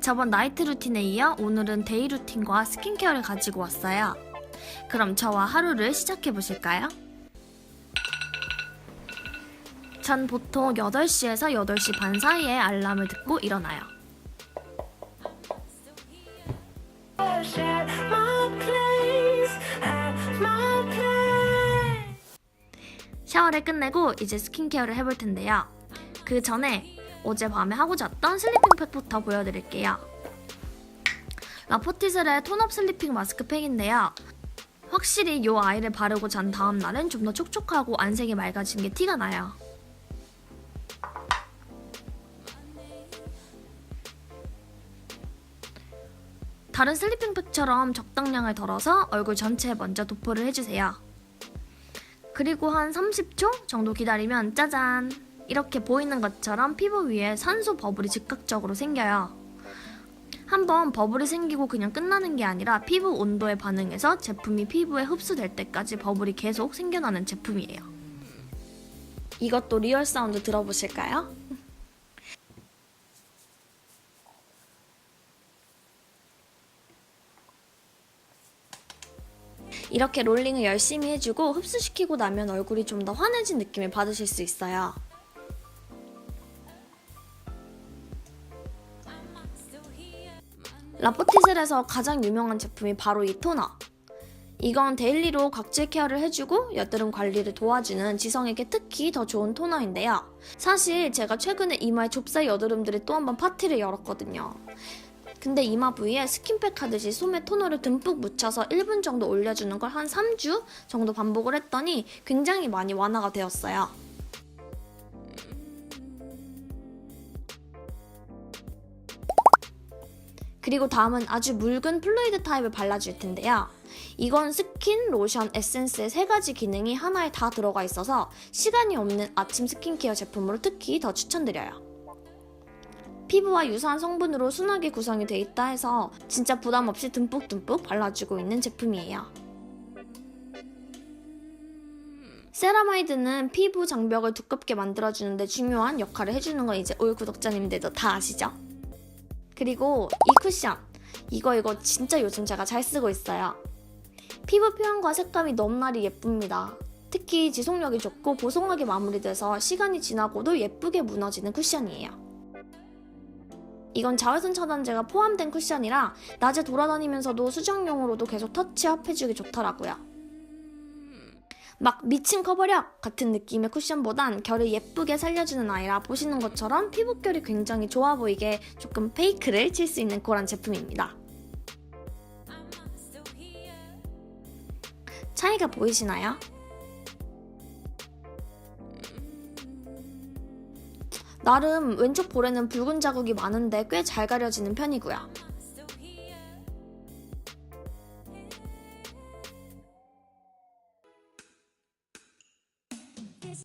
저번 나이트 루틴에 이어 오늘은 데이 루틴과 스킨케어를 가지고 왔어요. 그럼 저와 하루를 시작해 보실까요? 전 보통 8시에서 8시 반 사이에 알람을 듣고 일어나요. 샤워를 끝내고 이제 스킨케어를 해볼 텐데요. 그 전에 어젯밤에 하고 잤던 슬리핑 팩부터 보여드릴게요. 라포티셀의 톤업 슬리핑 마스크팩인데요. 확실히 이 아이를 바르고 잔 다음 날은 좀 더 촉촉하고 안색이 맑아진 게 티가 나요. 다른 슬리핑 팩처럼 적당량을 덜어서 얼굴 전체에 먼저 도포를 해주세요. 그리고 한 30초 정도 기다리면 짜잔! 이렇게 보이는 것처럼 피부 위에 산소 버블이 즉각적으로 생겨요. 한번 버블이 생기고 그냥 끝나는 게 아니라 피부 온도에 반응해서 제품이 피부에 흡수될 때까지 버블이 계속 생겨나는 제품이에요. 이것도 리얼 사운드 들어보실까요? 이렇게 롤링을 열심히 해주고 흡수시키고 나면 얼굴이 좀 더 환해진 느낌을 받으실 수 있어요. 라포티셀에서 가장 유명한 제품이 바로 이 토너. 이건 데일리로 각질 케어를 해주고 여드름 관리를 도와주는 지성에게 특히 더 좋은 토너인데요. 사실 제가 최근에 이마에 좁쌀 여드름들이 또 한 번 파티를 열었거든요. 근데 이마 부위에 스킨팩 하듯이 솜에 토너를 듬뿍 묻혀서 1분 정도 올려주는 걸 한 3주 정도 반복을 했더니 굉장히 많이 완화가 되었어요. 그리고 다음은 아주 묽은 플루이드 타입을 발라줄 텐데요. 이건 스킨, 로션, 에센스의 세 가지 기능이 하나에 다 들어가 있어서 시간이 없는 아침 스킨케어 제품으로 특히 더 추천드려요. 피부와 유사한 성분으로 순하게 구성이 돼 있다 해서 진짜 부담 없이 듬뿍듬뿍 발라주고 있는 제품이에요. 세라마이드는 피부 장벽을 두껍게 만들어주는데 중요한 역할을 해주는 건 이제 올 구독자님들도 다 아시죠? 그리고 이 쿠션 이거 이거 진짜 요즘 제가 잘 쓰고 있어요. 피부 표현과 색감이 넘나리 예쁩니다. 특히 지속력이 좋고 보송하게 마무리돼서 시간이 지나고도 예쁘게 무너지는 쿠션이에요. 이건 자외선 차단제가 포함된 쿠션이라 낮에 돌아다니면서도 수정용으로도 계속 터치업 해주기 좋더라고요. 막 미친 커버력 같은 느낌의 쿠션보단 결을 예쁘게 살려주는 아이라 보시는 것처럼 피부결이 굉장히 좋아 보이게 조금 페이크를 칠 수 있는 그런 제품입니다. 차이가 보이시나요? 나름 왼쪽 볼에는 붉은 자국이 많은데 꽤 잘 가려지는 편이고요. kiss.